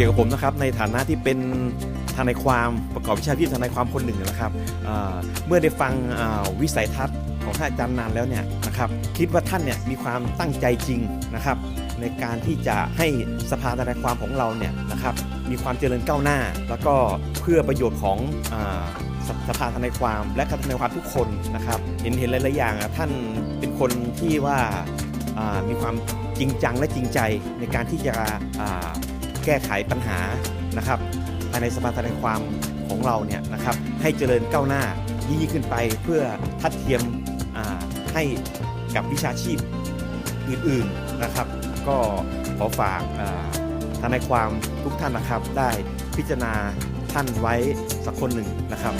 กี่ยวกับผมนะครับในฐานะที่เป็นทนายความประกอบวิชาชีพทนายความคนหนึ่งนะครับเเมื่อได้ฟังวิสัยทัศน์ของท่านอาจารย์นานแล้วเนี่ยนะครับคิดว่าท่านเนี่ยมีความตั้งใจจริงนะครับ ในการที่จะให้สภาทนายความของเราเนี่ยนะครับมีความเจริญก้าวหน้า แล้วก็เพื่อประโยชน์ของอสสภาทนายความและทนายความทุกคนนะครับเห็นเห็นหลายๆอย่างท่านเป็นคนที่ว่ามีความจริงจังและจริงใจในการที่จะ ก้ไขปัญหานะครับภายในสภาทนายความของเราเนี่ยนะครับให้เจริญก้าวหน้ายิ่งขึ้นไปเพื่อทัดเทียมให้กับวิชาชีพอื่นๆนะครับ ก็ขอฝากอ่าทนายความทุกท่านนะครับ ได้พิจารณาท่านไว้สักคนหนึ่งนะครับ